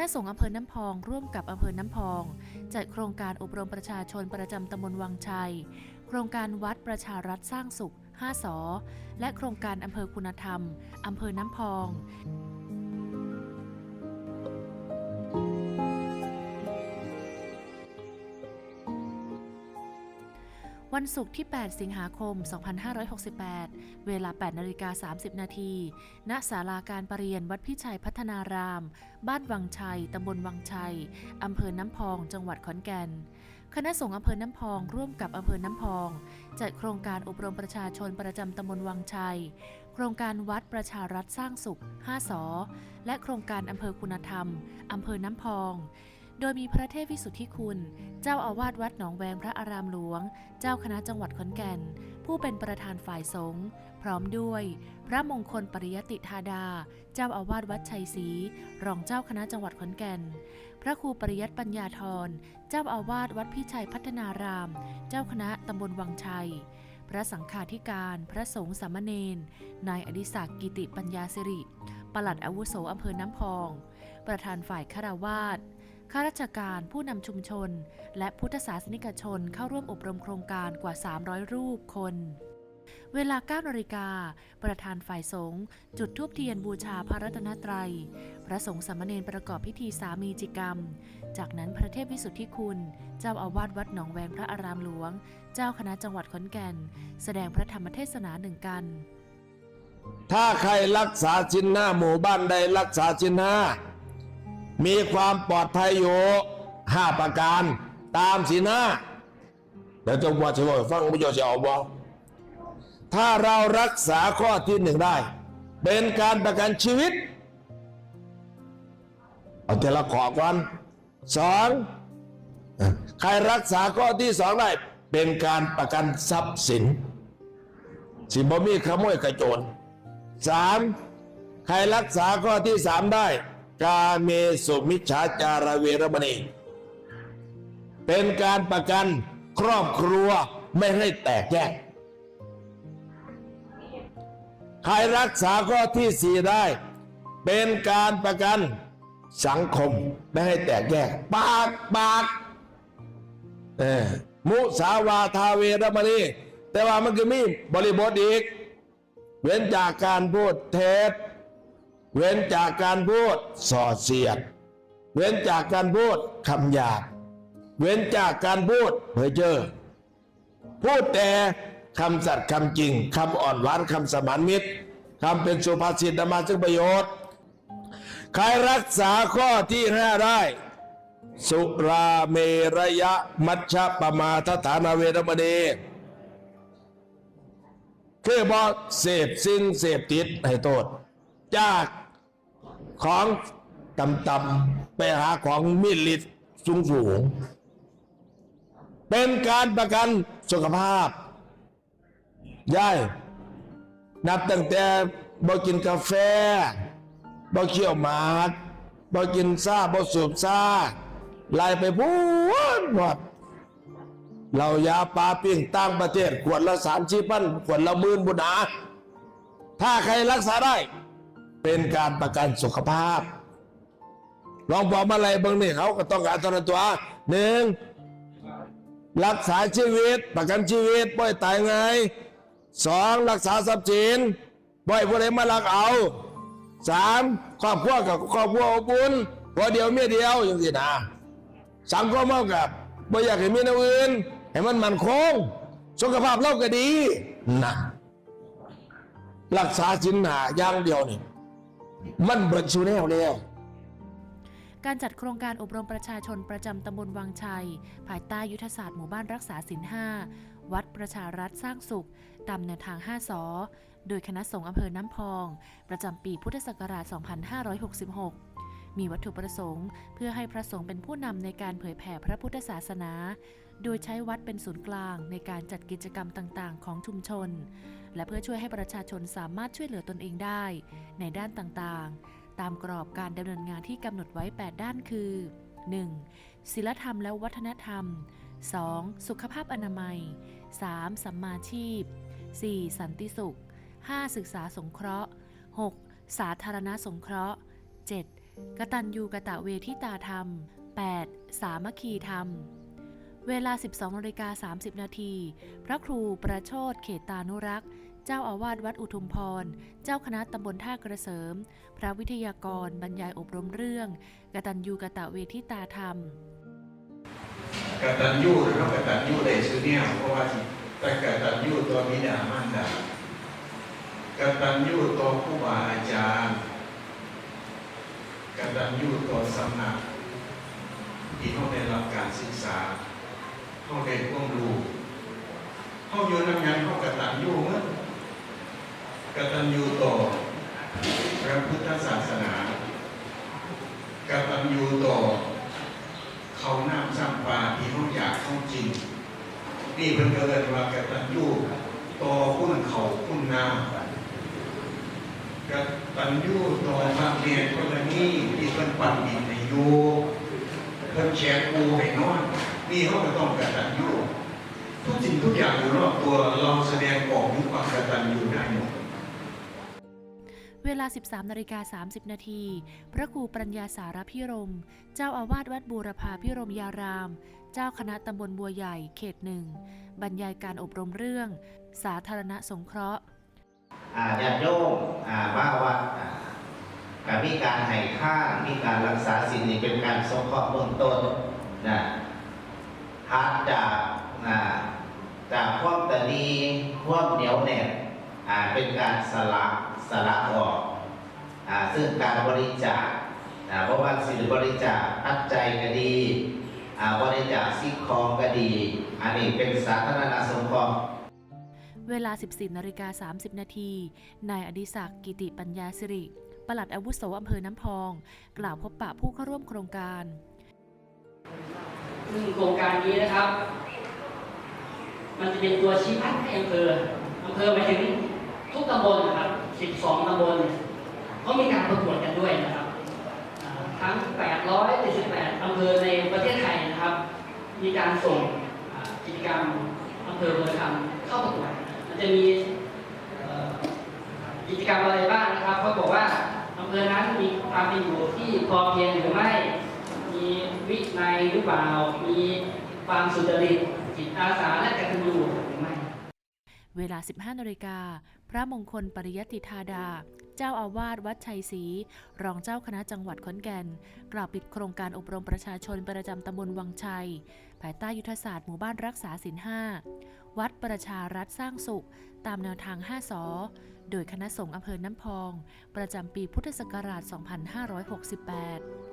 คณะสงฆ์อำเภอน้ำพองร่วมกับอำเภอน้ำพอง จัดโครงการอบรมประชาชนประจำตำบลวังชัย โครงการวัดประชารัฐสร้างสุข 5สอและโครงการอำเภอคุณธรรมอำเภอน้ำพอง วันศุกร์ที่ 8 สิงหาคม 2568 เวลา 8นาฬิกา30 นาที ณ ศาลาการประเรียนวัดพิชัยพัฒนาราม บ้านวังชัย ตำบลวังชัย อำเภอน้ำพอง จังหวัดขอนแก่น คณะสงฆ์อำเภอน้ำพอง ร่วมกับอำเภอน้ำพอง จัดโครงการอบรมประชาชนประจำตำบลวังชัย โครงการวัดประชารัฐสร้างสุข 5สอและโครงการอำเภอคุณธรรม อำเภอน้ำพอง โดยมีพระเทพวิสุทธิคุณ เจ้าอาวาสวัดหนองแวงพระอารามหลวง เจ้าคณะจังหวัดขอนแก่น ผู้เป็นประธานฝ่ายสงฆ์พร้อมด้วย พระมงคลปริยติธาดา เจ้าอาวาสวัดชัยศรีรองเจ้าคณะจังหวัดขอนแก่น พระครูปริยัติปัญญาธร เจ้าอาวาสวัดพิชัยพัฒนาราม เจ้าคณะตำบลวังชัย พระสังฆาธิการ พระสงฆ์สามเณรนายอดิศักดิ์กิติปัญญาสิริปลัดอาวุโสอำเภอน้ำพอง ประธานฝ่ายคารวาส ข้าราชการผู้นำชุมชน และพุทธศาสนิกชนเข้าร่วมอบรมโครงการกว่า 300 รูปคน เวลา9นาฬิกา ประธานฝ่ายสงฆ์จุดธูปเทียนบูชาพระรัตนตรัย พระสงฆ์สามเณรประกอบพิธีสามีจิกรรม จากนั้นพระเทพวิสุทธิคุณ เจ้าอาวาสวัดหนองแวงพระอารามหลวง เจ้าคณะจังหวัดขอนแก่น แสดงพระธรรมเทศนาหนึ่งกัน ถ้าใครรักษาชินห้าหมู่บ้านใดรักษาชินห้า มีความปลอดภัยอยู่ห้าประการตามศีลห้าเดี๋ยวจะว่าจะบอกให้ฟังประโยชน์จะเอาบอกถ้าเรารักษาข้อที่หนึ่งได้ เป็นการประกันชีวิต เอาแต่ละขอก่อนสองใครรักษาข้อที่สองได้ เป็นการประกันทรัพย์สิน สิบ่มีขโมยกระโจนสามใครรักษาข้อที่สามได้ กาเมสุมิจฉาจารเวรมณีเป็นการประกันครอบครัวไม่ให้แตกแยก ใครรักษาข้อที่สี่ได้ เป็นการประกันสังคมไม่ให้แตกแยก ปากปากเออมุสาวาทาเวรมณีแต่ว่ามันก็มีบริบทอีก เว้นจากการพูดเท็จ เว้นจากการพูดส่อเสียด เว้นจากการพูดคำหยาบเว้นจากการพูดเพ้อเจอ พูดแต่คำสัตย์คำจริงคำอ่อนหวานคำสมานมิตรคำเป็นสุภาษิตนำมาซึ่งประโยชน์ ใครรักษาข้อที่ห้าได้ สุราเมรยะมัชฌะปมาทฐานาเวรมณีคือบอกเสพสิ่งเสพติดให้โทษ จากของต่ำๆไปหาของมิลิตสูงสูงๆเป็นการประกันสุขภาพย่ายนับตั้งแต่บ่กินกาแฟบ่เคี่ยวหมากบ่กินซ่าบ่สูบซ่าไล่ไปพูดหมดเรายาปลาปิ้งต่างประเทศขวดละสามชีพันขวดละหมื่นบุญหาถ้าใครรักษาได้ เป็นการประกันสุขภาพลองบอกมาอะไรบางนี่เขาก็ต้องการตนตัวหนึ่งรักษาชีวิต ประกันชีวิตบ่อยตายไงสองรักษาทรัพย์สินบ่อยผู้ใดมาลักเอาสามครอบครัวกับครอบครัวอบอุ่นพอเดียวเมียเดียวอย่างนี้นะสังคมเท่ากับบ่อยากให้มีนอื่นให้มันมันคง สุขภาพเราก็ดีนะรักษาสินหาอย่างเดียวนี่ มันเบิดชูแนวแล้วการจัดโครงการอบรมประชาชนประจำตำบลวังชัย ภายใต้ยุทธศาสตร์หมู่บ้านรักษาศีลห้าวัดประชารัฐสร้างสุข ตามแนวทาง 5สอโดยคณะสงฆ์อำเภอน้ำพอง ประจำปีพุทธศักราช 2566 มีวัตถุประสงค์ เพื่อให้พระสงฆ์เป็นผู้นำในการเผยแผ่พระพุทธศาสนา โดยใช้วัดเป็นศูนย์กลางในการจัดกิจกรรมต่าง ๆ ของชุมชน และเพื่อช่วยให้ประชาชนสามารถช่วยเหลือตนเองได้ ในด้านต่างๆ ตามกรอบการดำเนินงานที่กำหนดไว้ 8 ด้านคือ 1. ศิลธรรมและวัฒนธรรม 2. สุขภาพอนามัย 3. สัมมาชีพ 4. สันติสุข 5. ศึกษาสงเคราะห์ 6. สาธารณสงเคราะห์ 7. กตัญญูกะตะเวทิตาธรรม 8. สามัคคีธรรม เวลา 12นาฬิกา30 นาที พระครูประโชดเขตานุรักษ์ เจ้าอาวาสวัดอุทุมพร เจ้าคณะตำบลท่ากระเสริม พระวิทยากรบรรยายอบรมเรื่อง กตัญญูกะตะเวทิตาธรรม กตัญญูหรือว่ากตัญญูได้ชื่อเนี่ยเพราะว่าแต่กตัญญูตัวบิดามารดากตัญญูตัวผู้บาอาจารย์กตัญญูตัวสำนักที่เขาได้รับการศึกษา เขาได้ความรู้เข้าอยู่นำงานเข้ากระตัญญูเมื่อกระตัญญูต่อพระพุทธศาสนากระตัญญูต่อเขาน้ำซ้ำปลาที่เขาอยากเขาจริง นี่เป็นเกิดว่ากระตัญญูต่อคุณเขาคุณน้ำกระตัญญูต่อพระเรียนคนละนี่ที่เป็นปันดินในยูเพิ่นแชร์กูให้นอน นี่เขาก็ต้องกตัญญูทุกสิ่งทุกอย่างอยู่รอบตัวเราแสดงออกถึงความกตัญญูได้หมดเวลา 13นาฬิกา30 นาที พระครูปรัญญาสารพิรม เจ้าอาวาสวัดบูรพาพิรมยาราม เจ้าคณะตำบลบัวใหญ่ เขตหนึ่ง บรรยายการอบรมเรื่อง สาธารณสงเคราะห์อ่าญาติโยมอ่ามาวัดอ่าก็มีการให้ค่ามีการรักษาศีลนี่เป็นการสงเคราะห์เบื้องต้นนะ หัดจากอ่าจากความตะนีความเหนียวแน่นอ่าเป็นการสละสละออกอ่าซึ่งการบริจาคอ่าเพราะว่าสินบริจาคปัจจัยก็ดีอ่าบริจาคสิ่งของก็ดี อันนี้เป็นสาธารณสงเคราะห์เวลา 14นาฬิกา30 นาที นายอดิศักดิ์กิติปัญญาสิริปลัดอาวุโสอำเภอน้ำพอง กล่าวพบปะผู้เข้าร่วมโครงการ ซึ่งโครงการนี้นะครับ มันจะเป็นตัวชี้วัดให้อำเภออำเภอไปถึงทุกตำบลนะครับ 12 ตำบลเขามีการประกวดกันด้วยนะครับ ทั้ง 878 อำเภอในประเทศไทยนะครับ มีการส่งกิจกรรมอำเภอเมืองคำเข้าประกวด มันจะมีกิจกรรมอะไรบ้างนะครับเขาบอกว่าอำเภอนั้นมีความเป็นอยู่ที่พอเพียงหรือไม่ วินัยหรือเปล่า มีความสุจริตจิตอาสาและกตัญญูหรือไม่ เวลา 15นาฬิกา พระมงคลปริยติธาดา เจ้าอาวาสวัดชัยศรี รองเจ้าคณะจังหวัดขอนแก่น กล่าวปิดโครงการอบรมประชาชนประจำตำบลวังชัย ภายใต้ยุทธศาสตร์หมู่บ้านรักษาศีลห้าวัดประชารัฐสร้างสุข ตามแนวทาง 5สอโดยคณะสงฆ์อำเภอน้ำพอง ประจำปีพุทธศักราช 2568